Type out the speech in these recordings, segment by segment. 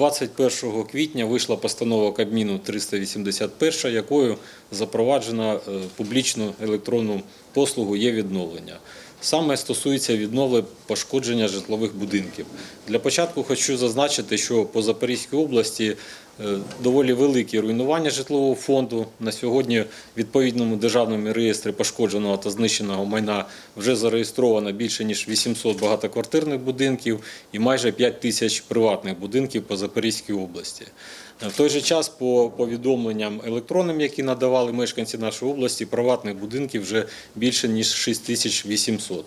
21 квітня вийшла постанова Кабміну 381, якою запроваджена е, публічну електронну послугу є відновлення. Саме стосується відновлення пошкодження житлових будинків. Для початку хочу зазначити, що по Запорізькій області доволі великі руйнування житлового фонду. На сьогодні в відповідному державному реєстрі пошкодженого та знищеного майна вже зареєстровано більше ніж 800 багатоквартирних будинків і майже 5 тисяч приватних будинків по Запорізькій області. Е, В той же час, по повідомленням електронним, які надавали мешканці нашої області, приватних будинків вже більше ніж 6800.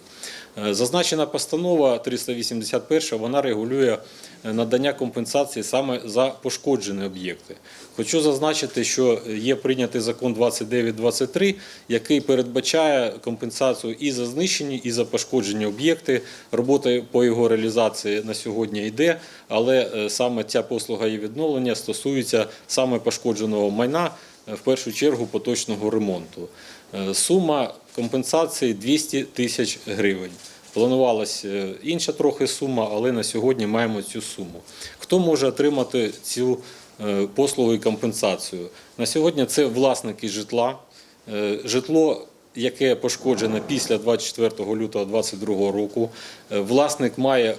Е, Зазначена постанова 381, вона регулює е, надання компенсації саме за пошкоджені об'єкти. Хочу зазначити, що є прийнятий закон 2923, який передбачає компенсацію і за знищені, і за пошкоджені об'єкти. Робота по його реалізації на сьогодні йде, але е, саме ця послуга і відновлення стосується саме пошкодженого майна, е, в першу чергу поточного ремонту. Е, Сума компенсації 200 тисяч гривень. Планувалася е, інша трохи сума, але на сьогодні маємо цю суму. Хто може отримати цю е, послугу і компенсацію? На сьогодні це власники житла. Е, Житло, яке пошкоджене після 24 лютого 2022 року, власник має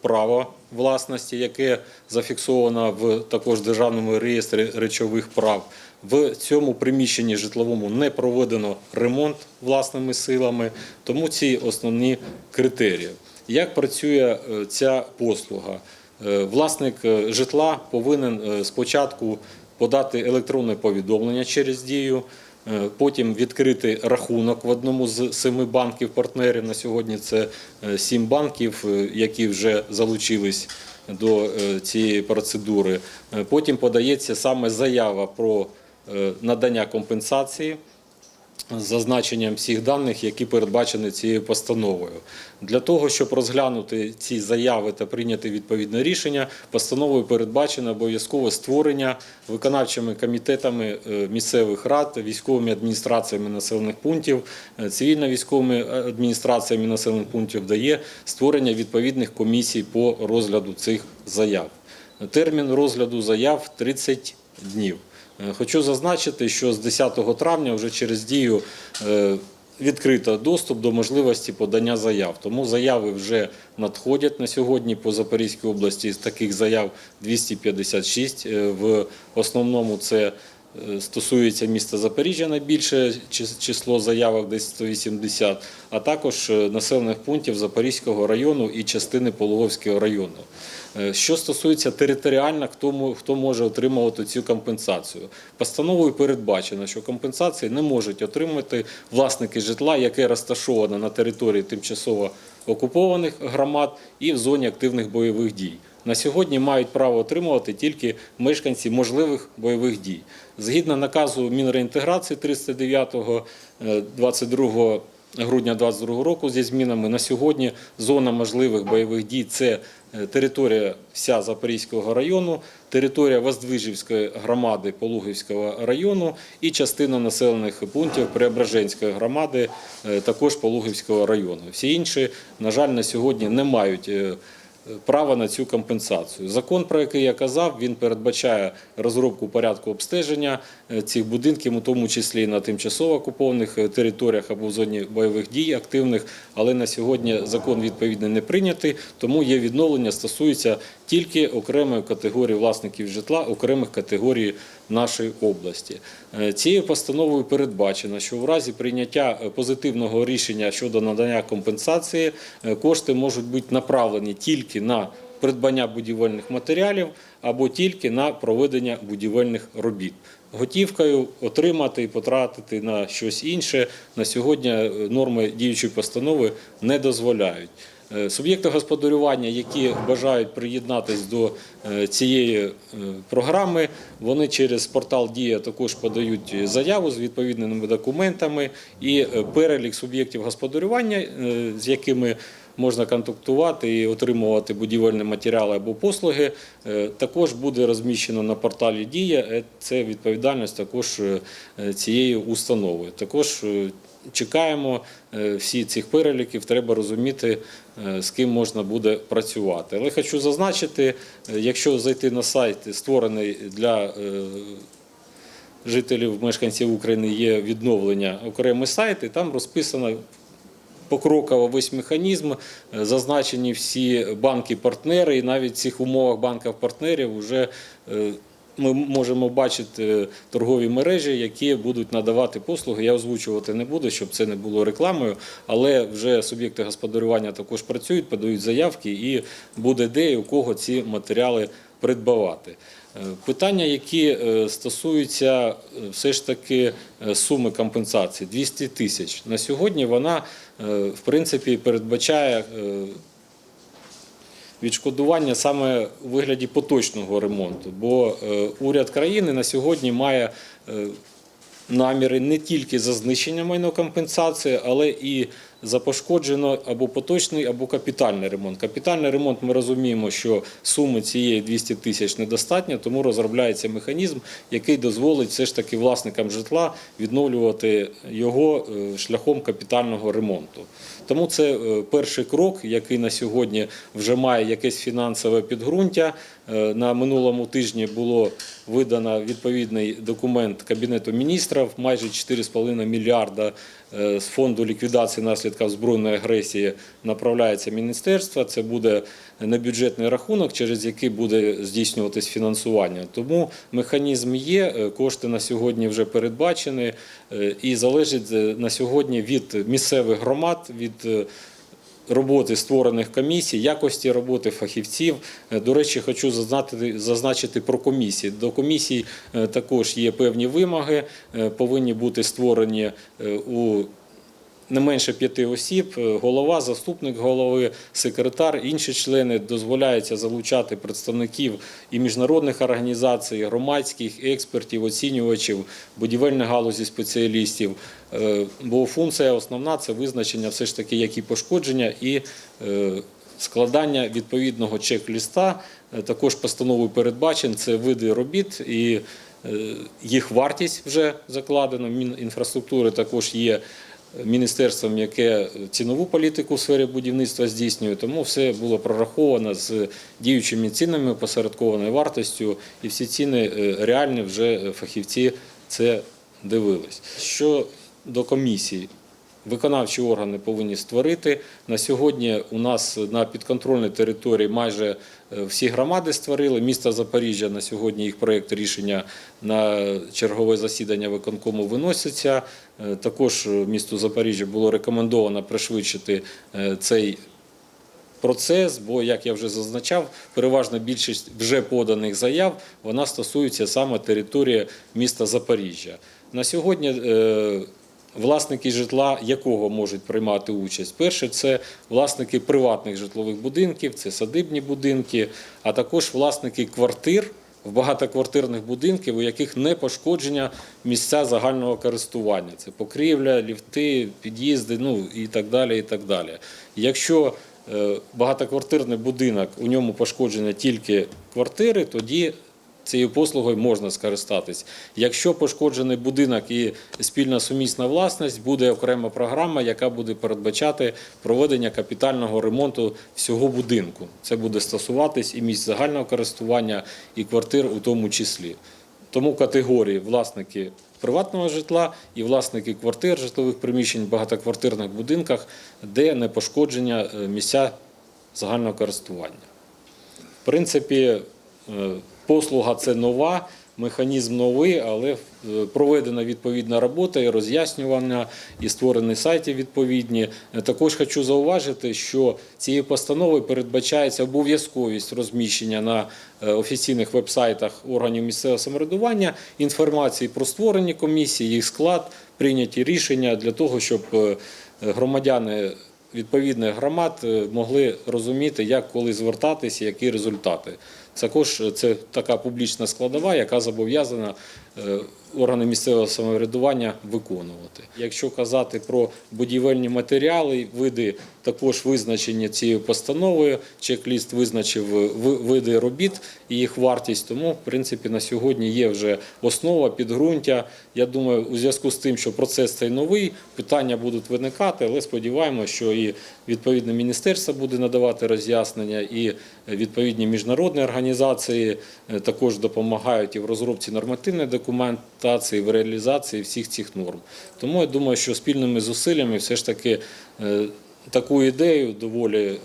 право власності, яке зафіксовано в також державному реєстрі речових прав. В цьому приміщенні житловому не проведено ремонт власними силами, тому ці основні критерії. Як працює е, ця послуга? Е, Власник е, житла повинен спочатку подати електронне повідомлення через дію, потім відкрити рахунок в одному з семи банків партнерів. На сьогодні це е, сім банків, е, які вже залучились до е, цієї процедури. Е, Потім подається саме заява про е, надання компенсації зазначенням всіх даних, які передбачені цією постановою. Для того, щоб розглянути ці заяви та прийняти відповідне рішення, постановою передбачено обов'язкове створення виконавчими комітетами е, місцевих рад, військовими адміністраціями населених пунктів, е, цивільно-військовими адміністраціями населених пунктів дає створення відповідних комісій по розгляду цих заяв. Термін розгляду заяв 30 днів. Е, Хочу зазначити, що з 10 травня вже через дію е, відкрито доступ до можливості подання заяв. Тому заяви вже надходять на сьогодні по Запорізькій області. З таких заяв 256. Е, В основному це стосується міста Запоріжжя найбільше число заявок, десь 180, а також е, населених пунктів Запорізького району і частини Пологовського району. Е, Що стосується територіально, хто, хто може отримувати цю компенсацію? Постановою передбачено, що компенсації не можуть отримати власники житла, яке розташоване на території тимчасово окупованих громад і в зоні активних бойових дій. На сьогодні мають право отримувати тільки мешканці можливих бойових дій. Згідно наказу Мінреінтеграції 309 е, 22 грудня 2022 року зі змінами на сьогодні зона можливих бойових дій це е, територія вся Запорізького району, територія Воздвижівської громади Полугівського району і частина населених пунктів Преображенської громади, е, також Полугівського району. Всі інші, на жаль, на сьогодні не мають. Право на цю компенсацію. Закон, про який я казав, він передбачає розробку порядку обстеження е, цих будинків, у тому числі на тимчасово окупованих е, територіях або в зоні бойових дій активних. Але на сьогодні закон відповідно не прийнятий, тому є відновлення стосується тільки окремої категорії власників житла, окремих категорій нашої області. Е, Цією постановою передбачено, що в разі прийняття е, позитивного рішення щодо надання компенсації е, кошти можуть бути направлені тільки на придбання будівельних матеріалів або тільки на проведення будівельних робіт. Готівкою отримати і потратити на щось інше на сьогодні норми діючої постанови не дозволяють. Е, Суб'єкти господарювання, які бажають приєднатись до е, цієї е, програми, вони через портал Дія також подають заяву з відповідними документами і перелік суб'єктів господарювання, з якими можна контактувати і отримувати будівельні матеріали або послуги, е, також буде розміщено на порталі Дія. Е, Це відповідальність також е, цієї установи. Також чекаємо всі цих переліків, треба розуміти, з ким можна буде працювати. Але хочу зазначити, якщо зайти на сайт, створений для жителів, мешканців України, є відновлення окремий сайт, і там розписано покроково весь механізм, е, зазначені всі банки-партнери, і навіть в цих умовах банків-партнерів вже е, ми можемо бачити торгові мережі, які будуть надавати послуги. Я озвучувати не буду, щоб це не було рекламою, але вже суб'єкти господарювання також працюють, подають заявки, і буде де і у кого ці матеріали придбавати. Е, Питання, які е, стосуються е, все ж таки суми компенсації 200 тисяч. На сьогодні вона в принципі передбачає відшкодування саме у вигляді поточного ремонту, бо уряд країни на сьогодні має наміри не тільки за знищення майнокомпенсації, але і за пошкоджено або поточний, або капітальний ремонт. Капітальний ремонт ми розуміємо, що суми цієї 200 тисяч недостатньо, тому розробляється механізм, який дозволить все ж таки власникам житла відновлювати його е, шляхом капітального ремонту. Тому це е, перший крок, який на сьогодні вже має якесь фінансове підґрунтя. Е, На минулому тижні було видано відповідний документ Кабінету міністрів, майже 4,5 мільярда з фонду ліквідації наслідків збройної агресії направляється міністерство. Це буде небюджетний рахунок, через який буде здійснюватись фінансування. Тому механізм є, е, кошти на сьогодні вже передбачені е, і залежить е, на сьогодні від місцевих громад, від роботи створених комісій, якості роботи фахівців. До речі, хочу зазначити, про комісії. До комісій також є певні вимоги, повинні бути створені у не менше п'яти осіб, е, голова, заступник голови, секретар, інші члени дозволяється залучати представників і міжнародних організацій, громадських експертів, оцінювачів, будівельної галузі спеціалістів. Е, Бо функція основна це визначення все ж таки, які пошкодження і е, складання відповідного чек-ліста. Також постановою передбачен це види робіт і їх вартість вже закладена. Мінінфраструктури також є міністерством, яке цінову політику в сфері будівництва здійснює, тому все було прораховано з діючими цінами, посередкованою вартостю, і всі ціни е, реальні вже фахівці це дивились. Що до комісії. Виконавчі органи повинні створити. На сьогодні у нас на підконтрольній території майже е, всі громади створили. Місто Запоріжжя на сьогодні їх проєкт рішення на чергове засідання виконкому виноситься. Е, Також місту Запоріжжя було рекомендовано пришвидшити е, цей процес, бо, як я вже зазначав, переважна більшість вже поданих заяв вона стосується саме території міста Запоріжжя. На сьогодні власники житла якого можуть приймати участь? Перше, це власники приватних житлових будинків, це садибні будинки, а також власники квартир. В багатоквартирних будинків, у яких не пошкодження місця загального користування. Це покрівля, ліфти, під'їзди, ну і так далі. І так далі. Якщо е, багатоквартирний будинок, у ньому пошкодження тільки квартири, тоді цією послугою можна скористатись. Якщо пошкоджений будинок і спільна сумісна власність, буде окрема програма, яка буде передбачати проведення капітального ремонту всього будинку. Це буде стосуватись і місць загального користування, і квартир у тому числі. Тому категорії власники приватного житла і власники квартир, житлових приміщень в багатоквартирних будинках, де не пошкодження е, місця загального користування. В принципі, е, послуга це нова, механізм новий, але е, проведена відповідна робота і роз'яснювання, і створені сайти відповідні. Е, Також хочу зауважити, що цією постановою передбачається обов'язковість розміщення на е, офіційних вебсайтах органів місцевого самоврядування інформації про створені комісії, їх склад, прийняті рішення для того, щоб громадяни відповідних громад е, могли розуміти, як коли звертатися, які результати. Також це така публічна складова, яка зобов'язана е, органи місцевого самоврядування виконувати. Якщо казати про будівельні матеріали, види також визначені цією постановою. Чек-ліст визначив види робіт і їх вартість. Тому, в принципі, на сьогодні є вже основа, підґрунтя. Я думаю, у зв'язку з тим, що процес цей новий, питання будуть виникати, але сподіваємося, що і відповідне міністерство буде надавати роз'яснення, і відповідні міжнародні організації е, також допомагають і в розробці нормативної документації, в реалізації всіх цих норм. Тому я думаю, що спільними зусиллями все ж таки е, таку ідею доволі е,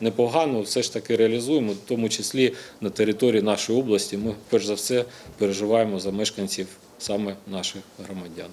непогану все ж таки реалізуємо, в тому числі на території нашої області. Ми перш за все переживаємо за мешканців саме наших громадян.